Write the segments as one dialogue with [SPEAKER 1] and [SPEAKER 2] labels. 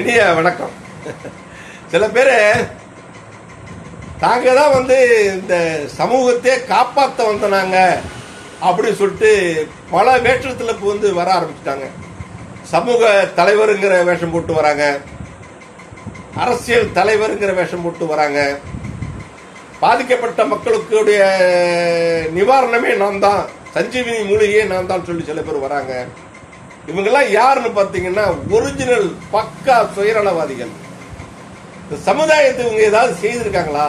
[SPEAKER 1] இனிய வணக்கம். சில பேர் தாங்க தான் வந்து இந்த சமூகத்தையே காப்பாற்ற வந்தனாங்க அப்படின்னு சொல்லிட்டு பல வேற்றத்தில் இப்போ வந்து வர ஆரம்பிச்சிட்டாங்க. சமூக தலைவருங்கிற வேஷம் போட்டு வராங்க. அரசியல் தலைவருங்கிற வேஷம் போட்டு வராங்க. பாதிக்கப்பட்ட மக்களுக்குடைய நிவாரணமே நான் தான் சஞ்சீவினி மூலிகையே நான் தான் சொல்லி சில பேர் வராங்க. இவங்கெல்லாம் யாருன்னு பார்த்தீங்கன்னா ஒரிஜினல் பக்கா சுயநலவாதிகள். இந்த சமுதாயத்தை இவங்க ஏதாவது செய்திருக்காங்களா?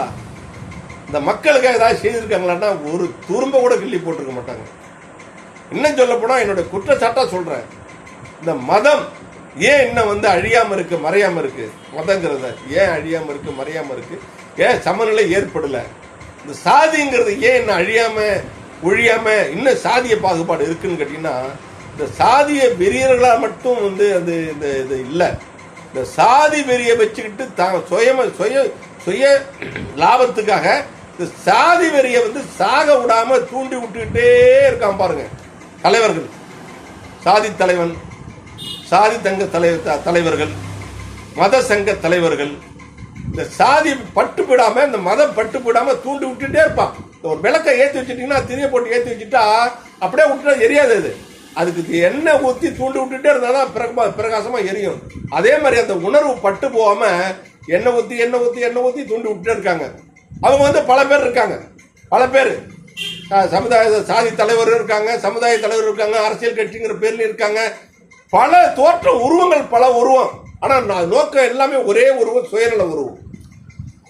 [SPEAKER 1] இந்த மக்களுக்காக ஏதாவது செய்திருக்காங்களான்னா ஒரு துரும்ப கூட கிள்ளி போட்டிருக்க மாட்டாங்க. இன்னும் சொல்ல போனால் என்னோட குற்றச்சாட்டாக சொல்கிறேன் இந்த மதம் ஏன் இன்னும் வந்து அழியாமல் இருக்கு மறையாமல் இருக்கு? மதங்கிறத ஏன் அழியாமல் இருக்கு மறையாமல் இருக்கு? ஏன் சமநிலை ஏற்படலை? இந்த சாதிங்கிறது ஏன் இன்னும் அழியாமல் ஒழியாமல் இன்னும் சாதிய பாகுபாடு இருக்குன்னு கேட்டிங்கன்னா இந்த சாதிய வெறியர்களாக மட்டும் வந்து அது இந்த இது இல்லை. இந்த சாதி வெறியை வச்சுக்கிட்டு தான் சுயம சுய சுய லாபத்துக்காக இந்த சாதி வெறியை வந்து சாக விடாம தூண்டி விட்டுக்கிட்டே இருக்கான் பாருங்க தலைவர்கள். சாதி தலைவன் சாதி தங்க தலை த- தலைவர்கள் மத சங்க தலைவர்கள். இந்த சாதி பட்டு போடாம இந்த மதம் பட்டுப்பிடாம தூண்டி விட்டுட்டே இருப்பான். ஒரு விளக்கை ஏற்றி வச்சுட்டீங்கன்னா திரிய போட்டு ஏற்றி வச்சுட்டா அப்படியே விட்டுட்டா எரியாது அது. அதுக்கு எண்ணெய் ஊற்றி தூண்டி விட்டுட்டே இருந்தா பிரகமா பிரகாசமாக எரியும். அதே மாதிரி அந்த உணர்வு பட்டு போகாமல் எண்ணெய் ஊற்றி எண்ணெய் ஊற்றி எண்ணெய் ஊற்றி தூண்டி விட்டுட்டே இருக்காங்க. அவங்க வந்து பல பேர் இருக்காங்க. பல பேர். சமுதாய சாதி தலைவர் இருக்காங்க சமுதாய தலைவர் இருக்காங்க அரசியல் கட்சிங்கிற பேர்ல இருக்காங்க. பல தோற்ற உருவங்கள் பல உருவம். ஆனால் நான் நோக்கம் எல்லாமே ஒரே உருவம் சுயநல உருவம்.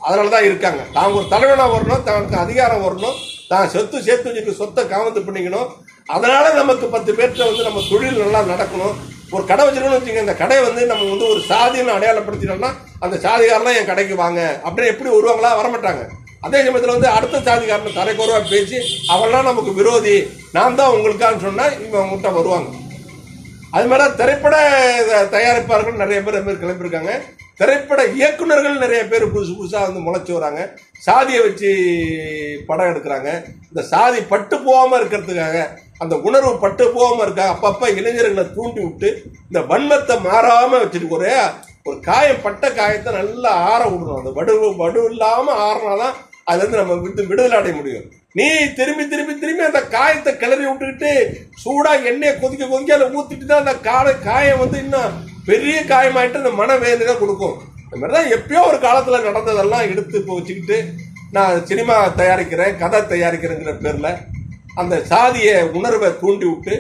[SPEAKER 1] அதனால தான் இருக்காங்க. தான் ஒரு தலைவனாக வரணும் தனக்கு அதிகாரம் வரணும். தான் சொத்து சேர்த்து வச்சுட்டு சொத்தை காமந்து பண்ணிக்கணும். அதனால நமக்கு பத்து பேர்கிட்ட வந்து நம்ம தொழில் நல்லா நடக்கணும். ஒரு கடை வச்சிருக்கோம்னு வச்சுங்க இந்த கடை வந்து நம்ம வந்து ஒரு சாதின்னு அடையாளப்படுத்திட்டோம்னா அந்த சாதிகாரலாம் என் கடைக்கு வாங்க. அப்படின்னு எப்படி வருவாங்களா வரமாட்டாங்க. அதே சமயத்தில் வந்து அடுத்த சாதிகாரன் தரைக்குறவா பேசி அவெல்லாம் நமக்கு விரோதி. நான் தான் உங்களுக்கான்னு சொன்னால் இவங்க அவங்ககிட்ட வருவாங்க. அது மாதிரி திரைப்பட தயாரிப்பாளர்கள் நிறைய பேர் பேர் மாதிரி கிளம்பியிருக்காங்க. திரைப்பட இயக்குனர்கள் நிறைய பேர் புதுசு புதுசாக வந்து முளைச்சி வராங்க. சாதியை வச்சு படம் எடுக்கிறாங்க. இந்த சாதி பட்டு போகாமல் இருக்கிறதுக்காக அந்த உணர்வு பட்டு போகாமல் இருக்க அப்பப்போ இளைஞர்களை தூண்டி விட்டு இந்த வன்மத்தை மாறாமல் வச்சுட்டு ஒரே ஒரு காயம் பட்ட காயத்தை நல்லா ஆற விடணும். அந்த வடு வடு இல்லாமல் ஆறினாதான் அதுலேருந்து நம்ம விட்டு விடுதலை அடைய முடியும். நீ திரும்பி திரும்பி திரும்பி அந்த காயத்தை கிளறி விட்டுக்கிட்டு சூடா எண்ணெயை கொதிக்க கொதிக்க அதை ஊத்திட்டு தான் அந்த காலை காயம் வந்து இன்னும் பெரிய காயமாயிட்டு அந்த மன வேதனை கொடுக்கும். இந்த மாதிரி தான் எப்பயோ ஒரு காலத்துல நடந்ததெல்லாம் எடுத்து இப்போ வச்சுக்கிட்டு நான் சினிமா தயாரிக்கிறேன் கதை தயாரிக்கிறேங்கிற பேர்ல அந்த சாதிய உணர்வை தூண்டி விட்டு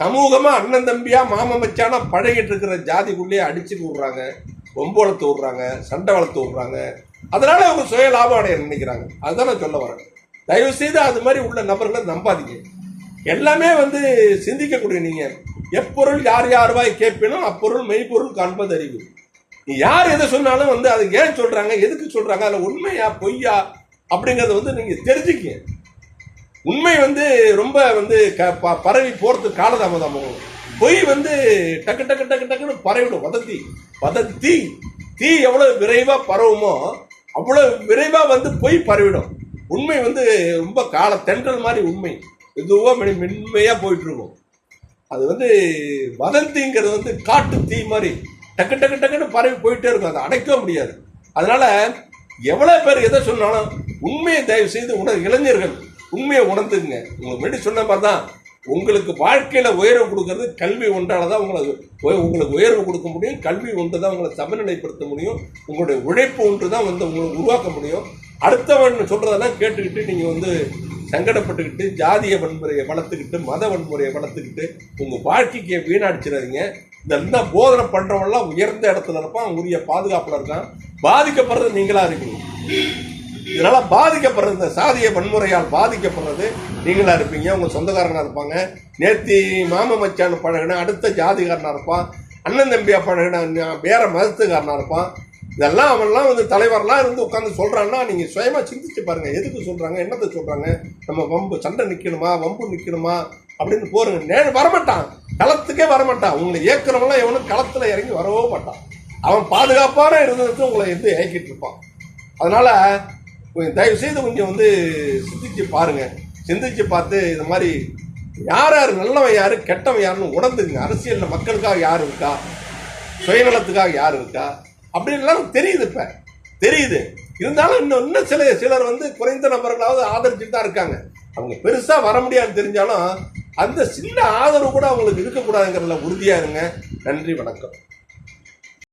[SPEAKER 1] சமூகமாக அண்ணன் தம்பியாக மாமமச்சானா பழகிட்டு இருக்கிற ஜாதிக்குள்ளேயே அடிச்சுட்டு விடுறாங்க ரொம்ப வளர்த்து விடுறாங்க சண்டை வளர்த்து விடுறாங்க அதனால அவங்க சுய லாபம் அடைய நினைக்கிறாங்க. அதுதான் நான் சொல்ல வரேன். தயவு செய்து அது மாதிரி உள்ள நபர்களை நம்பாதீங்க. எல்லாமே வந்து சிந்திக்கக்கூடிய நீங்கள் எப்பொருள் யார் யார் வாய் கேட்பினோ அப்பொருள் மெய்ப்பொருள் காண்பது அறிவு. நீ யார் எதை சொன்னாலும் வந்து அதை ஏன் சொல்கிறாங்க எதுக்கு சொல்கிறாங்க அதில் உண்மையா பொய்யா அப்படிங்கிறத வந்து நீங்கள் தெரிஞ்சுக்கங்க. உண்மை வந்து ரொம்ப வந்து க- ப- பரவி போகிறதுக்கு காலதாமதமாகும் பொய் வந்து டக்கு டக்கு டக்கு டக்குன்னு பரவிடும். வதந்தி. வதந்தி. தீ. எவ்வளவு விரைவா பரவுமோ அவ்வளவு விரைவா வந்து பொய் பரவிடும். உண்மை வந்து ரொம்ப கால தென்றல் மாதிரி உண்மை. இதுவா மென் மென்மையா போயிட்டு இருக்கும் அது வந்து வதந்திங்கிறது வந்து காட்டு தீ மாதிரி. டக்கு டக்கு டக்குன்னு பரவி போயிட்டே இருக்கும். அதை அடைக்க முடியாது. அதனால எவ்வளவு பேர் எதை சொன்னாலும் உண்மையை தயவு செய்து உணர் இளைஞர்கள் உண்மையை உணர்ந்துங்க உங்களுக்கு முன்னாடி சொன்ன மாதிரி தான் உங்களுக்கு வாழ்க்கையில் உயர்வு கொடுக்கறது கல்வி ஒன்றால் தான் உங்களுக்கு உங்களுக்கு உயர்வு கொடுக்க முடியும். கல்வி ஒன்று தான் உங்களை சமநிலைப்படுத்த முடியும். உங்களுடைய உழைப்பு ஒன்று தான் வந்து உங்களை உருவாக்க முடியும். அடுத்தவன் சொல்கிறதெல்லாம் கேட்டுக்கிட்டு நீங்கள் வந்து சங்கடப்பட்டுக்கிட்டு ஜாதிய வன்முறையை வளர்த்துக்கிட்டு மத வன்முறையை வளர்த்துக்கிட்டு உங்கள் வாழ்க்கைக்கு வீணாடிச்சிடாதீங்க. இதெல்லாம் போதனை பண்ணுறவன்லாம் உயர்ந்த இடத்துல இருப்பான். உரிய பாதுகாப்பில் இருக்கான். பாதிக்கப்படுறது நீங்களாக இருக்கீங்க இதனால பாதிக்கப்படுறது இந்த சாதிய வன்முறையால் பாதிக்கப்படுறது நீங்களா இருப்பீங்க உங்க சொந்தக்காரனா இருப்பாங்க. நேர்த்தி மாம மச்சான் பழகினா அடுத்த ஜாதிகாரனா இருப்பான். அண்ணன் தம்பியா பழகின வேற மதத்துக்காரனா இருப்பான். இதெல்லாம் அவன்லாம் வந்து தலைவர்லாம் இருந்து உட்காந்து சொல்றான்னா நீங்க சுயமா சிந்திச்சு பாருங்க. எதுக்கு சொல்றாங்க என்னத்தை சொல்றாங்க? நம்ம வம்பு சண்டை நிக்கணுமா வம்பு நிக்கணுமா? அப்படின்னு போருங்க. நே- வரமாட்டான். களத்துக்கே வரமாட்டான். உங்களை ஏற்கிறவங்களாம் எவனும் களத்துல இறங்கி வரவே மாட்டான். அவன் பாதுகாப்பான இருந்ததுக்கு உங்களை எது இயக்கிட்டு இருப்பான். அதனால கொஞ்சம் தயவு செய்து கொஞ்சம் வந்து சிந்திச்சு பாருங்க. சிந்திச்சு பார்த்து இது மாதிரி யார் யார் நல்லவன் யாரு கெட்டவன் யாருன்னு உணர்ந்துங்க அரசியலில் மக்களுக்காக யார் இருக்கா? சுயநலத்துக்காக யார் இருக்கா? அப்படின்லாம் தெரியுது இப்போ. தெரியுது. இருந்தாலும் இன்னும் இன்னும் சில சிலர் வந்து குறைந்த நபர்களாவது ஆதரிச்சுட்டு தான் இருக்காங்க. அவங்க பெருசாக வர முடியாதுன்னு தெரிஞ்சாலும் அந்த சின்ன ஆதரவு கூட அவங்களுக்கு இருக்கக்கூடாதுங்கிறதுல உறுதியா இருங்க. நன்றி வணக்கம்.